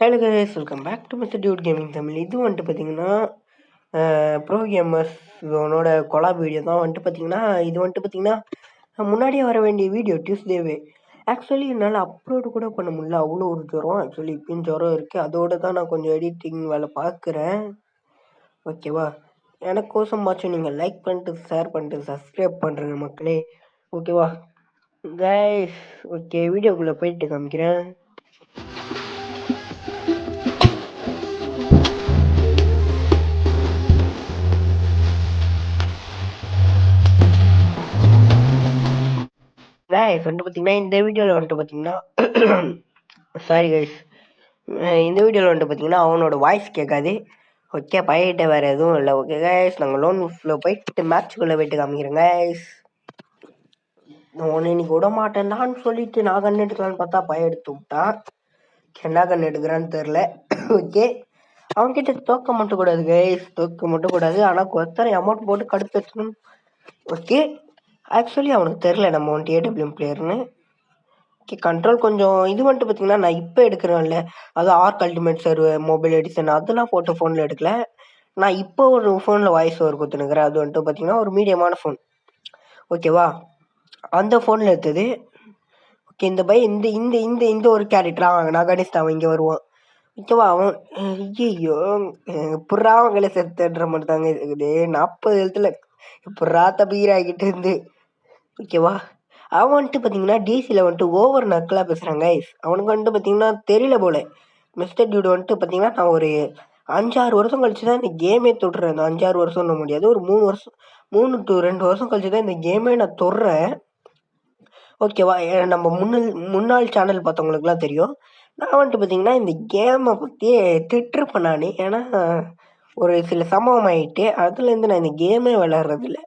Hello guys welcome back to mister dude gaming Tamil இது வந்துட்டு பார்த்தீங்கன்னா ப்ரோ கேமர்ஸ் கொலா கொலாப் வீடியோ தான். வந்துட்டு பார்த்தீங்கன்னா இது வந்துட்டு பார்த்தீங்கன்னா முன்னாடியே வர வேண்டிய வீடியோ டியூஸ்டேவே ஆக்சுவலி என்னால் அப்லோடு கூட பண்ண முடியல. அவ்வளோ ஒரு ஜுரம் ஆக்சுவலி இப்பயும் ஜுரம் இருக்குது அதோடு தான் நான் கொஞ்சம் எடிட்டிங் வேலை பார்க்குறேன் ஓகேவா எனக்கோசமாச்சும் நீங்கள் லைக் பண்ணிட்டு ஷேர் பண்ணிட்டு சப்ஸ்கிரைப் பண்ணுறேங்க மக்களே. ஓகேவா கைஸ் ஓகே வீடியோக்குள்ளே போயிட்டு காமிக்கிறேன். கைஸ் வந்துட்டு பார்த்தீங்கன்னா இந்த வீடியோவில் வந்துட்டு பார்த்தீங்கன்னா சாரி கைஸ் இந்த வீடியோவில் வந்துட்டு பார்த்தீங்கன்னா அவனோட வாய்ஸ் கேட்காது ஓகே பையிட்ட வேறு எதுவும் இல்லை. ஓகே கைஸ் நாங்கள் லோன் ஃபுல்லில் போயிட்டு மேட்ச்சுக்குள்ளே போயிட்டு காமிக்கிறேன் கைஸ் உன்னை இன்னைக்கு விட மாட்டேன்டான்னு சொல்லிட்டு நான் கண் எடுக்கலான்னு பார்த்தா பைய எடுத்து விட்டான் என்ன கண் எடுக்கிறான்னு தெரில ஓகே அவன்கிட்ட தோக்க மட்டும் கூடாது கைஸ் தோக்க மட்டும் கூடாது. ஆனால் கொத்தனை அமௌண்ட் போட்டு கடுத்து வச்சுக்கணும். ஓகே ஆக்சுவலி அவனுக்கு தெரில நம்ம வந்துட்டு ஏடபிள்யூஎம் பிளேயர்னு ஓகே கண்ட்ரோல் கொஞ்சம் இது வந்துட்டு பார்த்தீங்கன்னா நான் இப்போ எடுக்கிறேன்ல. அது ஆர்க் அல்டிமேட் சர்வு மொபைல் எடிசன் அதெல்லாம் போட்டு ஃபோனில் எடுக்கல. நான் இப்போ ஒரு ஃபோனில் வாய்ஸ் ஓவர் கொடுத்துனுக்குறேன். அது வந்துட்டு பார்த்தீங்கன்னா ஒரு மீடியமான ஃபோன் ஓகேவா அந்த ஃபோனில் எடுத்தது. ஓகே இந்த பை இந்த இந்த இந்த இந்த ஒரு கேரக்டராக அவன் நகனிஸ்ட் அவன் இங்கே வருவான். ஓகேவா அவன் ஐயோ புறா அவங்கள செத்துன்ற மாதிரி தாங்க இருக்குது. நாற்பது எழுத்துல புறா தபீராகிட்டு இருந்து. ஓகேவா? அவன் வந்துட்டு பார்த்தீங்கன்னா டிசியில் வந்துட்டு ஓவர் நக்கலாக பேசுகிறாங்க கைஸ் அவனுக்கு வந்துட்டு பார்த்தீங்கன்னா தெரியல போல. மிஸ்டர் டியூடு வந்துட்டு பார்த்தீங்கன்னா நான் ஒரு அஞ்சாறு வருஷம் கழிச்சு தான் இந்த கேமே தொடுறேன். அந்த அஞ்சாறு வருஷம்னு முடியாது. ஒரு மூணு வருஷம் மூணு டு ரெண்டு வருஷம் கழிச்சு தான் இந்த கேமே நான் தொடுறேன். ஓகேவா? நம்ம முன்னாள் முன்னாள் சேனல் பார்த்தவங்களுக்குலாம் தெரியும். நான் வந்துட்டு பார்த்தீங்கன்னா இந்த கேமை பற்றியே திட்டிருப்பேன் நான் ஏன்னா ஒரு சில சம்பவம் ஆகிட்டு அதுலேருந்து நான் இந்த கேமே விளாட்றதில்ல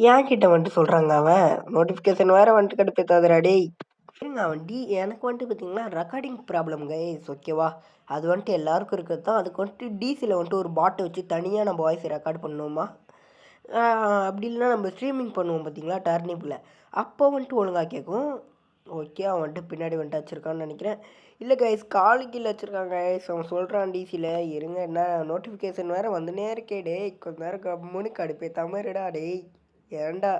ஏன் கிட்ட வந்துட்டு சொல்கிறாங்க அவன். நோட்டிஃபிகேஷன் வேறு வந்துட்டு கடுப்பேத்தாதுடா டேய். இருங்க அவன். டி எனக்கு வந்துட்டு பார்த்தீங்கன்னா ரெக்கார்டிங் ப்ராப்ளம் கைஸ் ஓகேவா அது வந்துட்டு எல்லாருக்கும் இருக்கிறது தான். அதுக்கு வந்துட்டு டிசியில் வந்துட்டு ஒரு பாட்டை வச்சு தனியாக நம்ம வாய்ஸ் ரெக்கார்ட் பண்ணணுமா அப்படி இல்லைனா நம்ம ஸ்ட்ரீமிங் பண்ணுவோம் பார்த்தீங்களா டர்னிப்பில் அப்போ வந்துட்டு ஒழுங்காக கேட்கும். ஓகே அவன் வந்துட்டு பின்னாடி வந்துட்டு வச்சுருக்கான்னு நினைக்கிறேன். இல்லை கைஸ் காலு கீழே வச்சுருக்காங்க கைஸ் அவன் சொல்கிறான் டிசியில் இருங்க என்ன நோட்டிஃபிகேஷன் வேறு வந்துனே இருக்கே டேய். கொஞ்ச நேரம் கம்முன்னு கடுப்பே தமிழடா டேய். ஏன்டா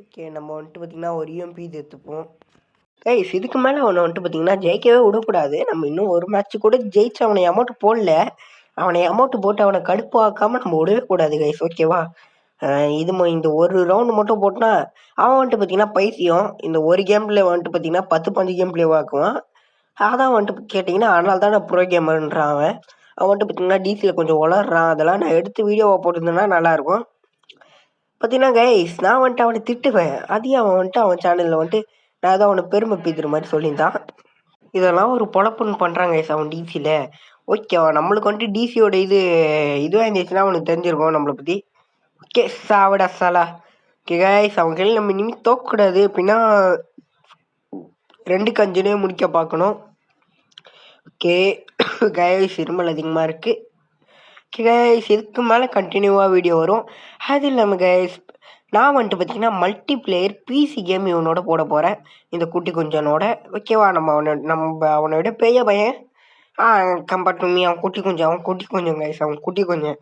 ஓகே நம்ம வந்துட்டு பார்த்திங்கன்னா ஒரு யூஎம்பி தீர்த்துப்போம் எடுத்துப்போம். கைஸ் இதுக்கு மேலே அவனை வந்துட்டு பார்த்திங்கன்னா ஜெயிக்கவே விடக்கூடாது. நம்ம இன்னும் ஒரு மேட்ச் கூட ஜெயிச்சு அவனை அமௌண்ட் போடல. அவனை அமௌண்ட் போட்டு அவனை கடுப்பாக்காமல் நம்ம விடவே கூடாது கைஸ் ஓகேவா இது இந்த ஒரு ரவுண்டு மட்டும் போட்டுனா அவன் வந்துட்டு பார்த்தீங்கன்னா பைத்தியம். இந்த ஒரு கேம்ல வந்துட்டு பார்த்தீங்கன்னா பத்து பஞ்சு கேம் பிளே ஆக்குவான். அதான் வந்துட்டு கேட்டிங்கன்னா அதனால தான் நான் ப்ரோ கேமர்ன்றான் அவன். அவன் வந்துட்டு பார்த்தீங்கன்னா டிசியில் கொஞ்சம் உளர்றான் அதெல்லாம் நான் எடுத்து வீடியோவை போட்டிருந்தேன்னா நல்லாயிருக்கும் பார்த்தீங்கன்னா கைஸ் நான் வந்துட்டு அவனை திட்டுவேன். அதையும் அவன் வந்துட்டு அவன் சேனலில் வந்துட்டு நான் ஏதோ அவனை பெருமை பீத்துற மாதிரி சொல்லியிருந்தான். இதெல்லாம் ஒரு பொழப்புன்னு பண்ணுறாங்க கைஸ் அவன் டிசியில் ஓகேவா நம்மளுக்கு வந்துட்டு டிசியோட இது இதுவாக இருந்துச்சுன்னா அவனுக்கு தெரிஞ்சிருக்கும் நம்மளை பற்றி ஓகே சாவடா சாலா. ஓகே கைஸ் அவங்க கையில் நம்ம இனிமேல் தோக்கக்கூடாது. அப்படின்னா ரெண்டு கஞ்சினே முடிக்க பார்க்கணும். ஓகே கைஸ் இருமல் அதிகமாக இருக்குது கைஸ் இதுக்கு மேலே கண்டினியூவாக வீடியோ வரும். அது இல்லாமல் கைஸ் நான் வந்துட்டு பார்த்தீங்கன்னா மல்டி பிளேயர் பிசி கேம் இவனோட போட போகிறேன் இந்த குட்டி குஞ்சனோட. ஓகேவா நம்ம அவனை நம்ம அவனை விட பெரிய பையன். ஆ கம்பேர்ட் மீ அவன் குட்டி கொஞ்சம் அவன் குட்டி கொஞ்சம் கைஸ் அவன் குட்டி குஞ்சம்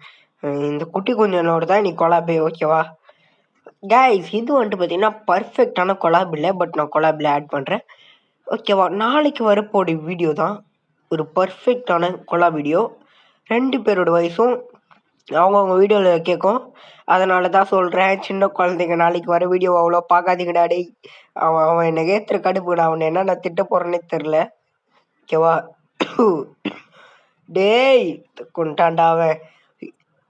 இந்த குட்டி குஞ்சனோட தான் நீ கொலாபே ஓகேவா கைஸ் இது வந்துட்டு பார்த்தீங்கன்னா பர்ஃபெக்டான கொலாப் இல்லை பட் நான் கொலாபில் ஆட் பண்ணுறேன் ஓகேவா நாளைக்கு வரப்போடைய வீடியோ தான் ஒரு பர்ஃபெக்டான கொலா வீடியோ ரெண்டு பேரோட வயசும் அவங்கவுங்க வீடியோவில் கேட்கும் அதனால தான் சொல்கிறேன் சின்ன குழந்தைங்க நாளைக்கு வர வீடியோ அவ்வளோ பார்க்காதீங்கடா டேய். அவன் அவன் என்னை ஏற்றுற நான் அவனை என்ன நான் திட்ட போகிறேன்னே தெரில ஓகேவா? டேய் கொண்டாண்டா அவன்.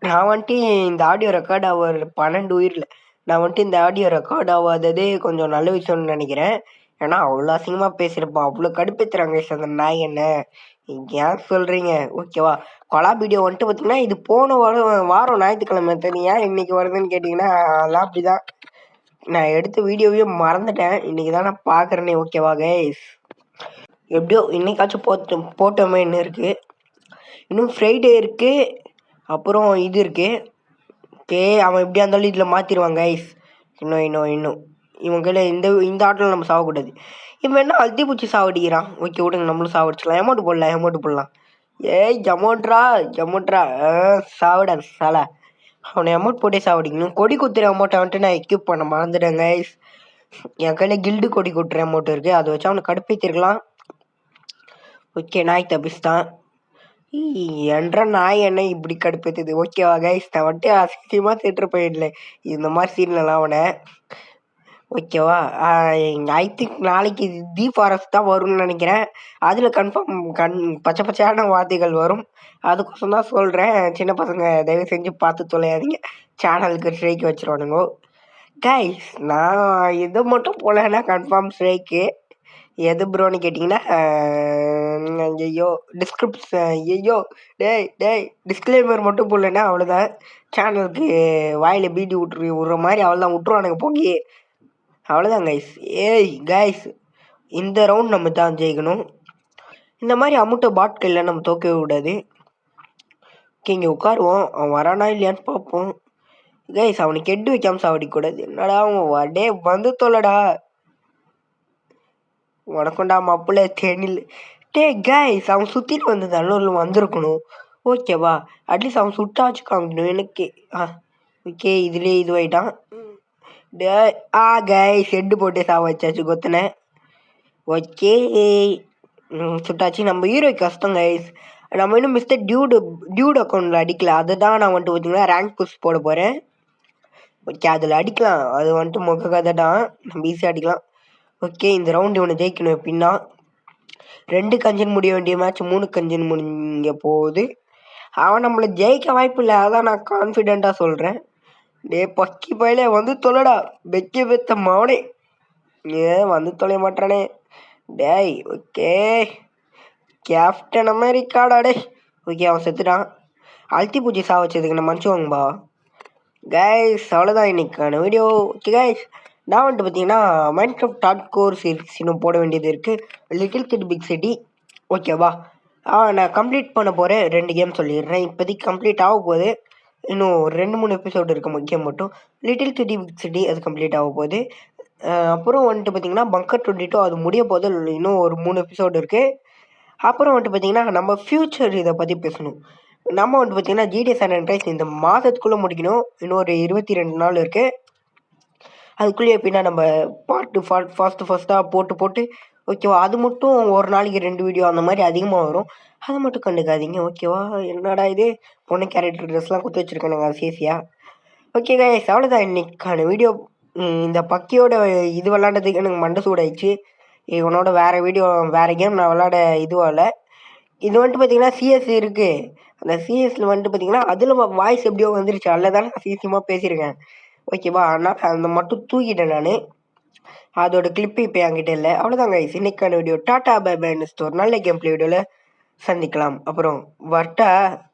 நான் வந்துட்டு இந்த ஆடியோ ரெக்கார்ட் ஆகிற பன்னெண்டு உயிரில். நான் வந்துட்டு இந்த ஆடியோ ரெக்கார்ட் ஆகாததே கொஞ்சம் நல்ல விஷயம்னு நினைக்கிறேன். ஏன்னா அவ்வளோ அசிங்கமாக பேசியிருப்பான். அவ்வளோ கடுப்பேற்றுறாங்க அந்த நாய் என்ன? ஏன் சொல்கிறீங்க ஓகேவா? கொலா வீடியோ வந்துட்டு பார்த்தீங்கன்னா இது போன வாரம் வாரம் ஞாயிற்றுக்கிழமை தெரியும் ஏன் இன்றைக்கி வருதுன்னு கேட்டிங்கன்னா அதெல்லாம் அப்படி தான் நான் எடுத்த வீடியோவையே மறந்துட்டேன். இன்றைக்கி தான் நான் பார்க்குறேனே ஓகேவா கைஸ் எப்படியோ இன்னைக்காச்சும் போட்டு போட்டோமே இன்னும் இருக்குது இன்னும் ஃப்ரைடே இருக்குது அப்புறம் இது இருக்குது ஓகே அவன் எப்படியா இருந்தாலும் இதில் மாற்றிடுவான் கைஸ் இன்னும் இன்னும் இன்னும். இவன் கையில் இந்த இந்த ஆட்டில் நம்ம சாகக்கூடாது இவன் என்ன அழுத்தி பூச்சி சாவடிக்கிறான்? ஓகே விடுங்க நம்மளும் சாவடிச்சிடலாம் அமௌண்ட் போடலாம் அமௌண்ட் போடலாம். ஏய் ஜமோட்ரா ஜமோட்ரா. சாவிட சாலா. அவனை அமௌண்ட் போட்டே சாவடிக்கணும் கொடி குத்துற அமௌண்ட்டை வந்துட்டு நான் எக்யூப் பண்ண மறந்துட்டேன் கைஸ் என் கையில் கில்டு கொடி குத்துற அமௌண்ட் இருக்குது அதை வச்சு அவனை கடுப்பேற்றிருக்கலாம் ஓகே நாய் தபிஸ்தான் என்ற நாய் என்ன இப்படி கடுப்பித்தது? ஓகேவா கைஸ் நான் வந்துட்டு அசிங்கமாக தேட்டர் போயிடல இந்த மாதிரி சீன்லலாம் அவனை. ஓகேவா? ஐ திங்க் நாளைக்கு தி ஃபாரஸ்ட் தான் வரும்னு நினைக்கிறேன். அதில் கன்ஃபார்ம் கண் பச்சை பச்சையான வார்த்தைகள் வரும். அதுக்கோசம் தான் சொல்கிறேன் சின்ன பசங்க தயவு செஞ்சு பார்த்து தொலையாதீங்க. சேனலுக்கு ஸ்ட்ரைக் வச்சுருவானுங்கோ. கைஸ் நான் இது மட்டும் போலன்னா கன்ஃபார்ம் ஸ்ட்ரைக்கு எது ப்ரோன்னு கேட்டிங்கன்னா ஐயோ டிஸ்கிரிப்ஷன் ஐயோ டேய் டேய் டிஸ்க்ளைமர் மட்டும் போடலன்னா அவ்வளோதான் சேனலுக்கு வாயில் பீட்டி விட்ரு விட்ற மாதிரி அவ்வளோதான் விட்ருவானுங்க போங்கி. அவ்வளோதான் கைஸ் ஏய் கைஸ் இந்த ரவுண்ட் நம்ம தான் ஜெயிக்கணும். இந்த மாதிரி அமுட்ட பாட்களில் நம்ம தோக்கவே கூடாது. ஓகே இங்கே உட்காருவோம். அவன் வரானா இல்லையான்னு பார்ப்போம். கைஸ் அவனுக்கு கெட்டு வைக்காம சாவடிக்கூடாது என்னடா அவன் வடே வந்து தொல்லடா. உனக்குண்டா மாப்பிள்ள தேனில். டே கைஸ் அவன் சுற்றிட்டு வந்ததாலும் வந்திருக்கணும். ஓகேவா அட்லீஸ்ட் அவன் சுட்டாச்சு காமிக்கணும் எனக்கு ஆ ஓகே இதுலேயே இதுவாயிட்டான். டே ஆ கை ஷெட்டு போட்டு சாவ வச்சாச்சு கொத்தனை. ஓகே சுட்டாச்சு. நம்ம ஹீரோ கஷ்டம் கைஸ் நம்ம இன்னும் மிஸ்டர் டியூடு டியூட் அக்கௌண்ட்டில் அடிக்கல. அதுதான் நான் வந்துட்டு பார்த்தீங்கன்னா ரேங்க் புஷ் போட போகிறேன் ஓகே அதில் அடிக்கலாம். அது வந்துட்டு முக கதை தான். நம்ம ஈஸியாக அடிக்கலாம். ஓகே இந்த ரவுண்டு இவனை ஜெயிக்கணும் எப்படின்னா ரெண்டு கஞ்சன் முடிய வேண்டிய மேட்ச் மூணு கஞ்சன் முடிஞ்ச போகுது. அவன் நம்மளை ஜெயிக்க வாய்ப்பு இல்லை. அதான் நான் கான்ஃபிடெண்ட்டாக சொல்கிறேன் டே பக்கி பயலே வந்து தொலைடா. வெக்க பெத்த மவனே. ஏன் வந்து தொலைய மாட்டானே டேய் ஓகே. கேப்டன் அமெரிக்காடா டே ஓகே அவன் செத்துட்டான். அழுத்தி பூச்சி சா வச்சதுக்கு நான் மன்னிச்சுவாங்கப்பா கைஸ் அவ்வளோதான் இன்னைக்கான வீடியோ ஓகே கைஸ் நான் வந்துட்டு பார்த்தீங்கன்னா Minecraft dot core series இன்னும் போட வேண்டியது இருக்குது லிட்டில் கிட் பிக் சிட்டி ஓகேவா ஆ நான் கம்ப்ளீட் பண்ண போகிறேன் ரெண்டு கேம் சொல்லிடுறேன். இப்போதைக்கு கம்ப்ளீட் ஆக போகுது. இன்னும் ரெண்டு மூணு எபிசோடு இருக்குது முக்கியம் மட்டும். லிட்டில் கிட்டி பிக் சிட்டி அது கம்ப்ளீட் ஆக போகுது. அப்புறம் வந்துட்டு பார்த்தீங்கன்னா பங்கர் டுவெண்ட்டி டூ அது முடிய போது இன்னும் ஒரு மூணு எபிசோடு இருக்குது அப்புறம் வந்துட்டு பார்த்தீங்கன்னா நம்ம ஃப்யூச்சர் இதை பற்றி பேசணும். நம்ம வந்துட்டு பார்த்தீங்கன்னா ஜிடிஎஸ் அண்ட் இந்த மாதத்துக்குள்ளே முடிக்கணும். இன்னும் ஒரு இருபத்தி ரெண்டு நாள் இருக்குது அதுக்குள்ளேயே எப்படின்னா நம்ம பாட்டு ஃபா ஃபாஸ்ட்டு ஃபஸ்ட்டாக போட்டு போட்டு ஓகேவா? அது மட்டும் ஒரு நாளைக்கு ரெண்டு வீடியோ அந்த மாதிரி அதிகமாக வரும். அதை மட்டும் கண்டுக்காதீங்க ஓகேவா? என்னடா இது? பொண்ணு கேரக்டர் ட்ரெஸ்லாம் கொடுத்து வச்சுருக்கானுங்க சேஃபியாக ஓகே கைஸ் அவ்வளோதான் இன்னைக்கான வீடியோ இந்த பக்கியோட இது விளாண்டதுக்கு எனக்கு மண்டை சூடாயிடுச்சு. இவனோட வேறு வீடியோ வேறு கேம் நான் விளாட இதுவால் இது வந்துட்டு பார்த்தீங்கன்னா சிஎஸ் இருக்குது அந்த சிஎஸ்சில் வந்துட்டு பார்த்தீங்கன்னா அதில் வாய்ஸ் எப்படியோ வந்துருச்சு. அதில் தானே நான் சீசியமாக பேசியிருக்கேன். ஓகேவா? ஆனால் அந்த மட்டும் தூக்கிட்டேன் நான். அதோட கிளிப்பு இப்போ என்கிட்ட இல்லை. அவ்வளோதாங்க கைஸ் இன்னைக்கான வீடியோ டாட்டா பை பை ஒரு நல்ல கேம் பிளே வீடியோவில் சந்திக்கலாம். அப்புறம் வர்ட்டா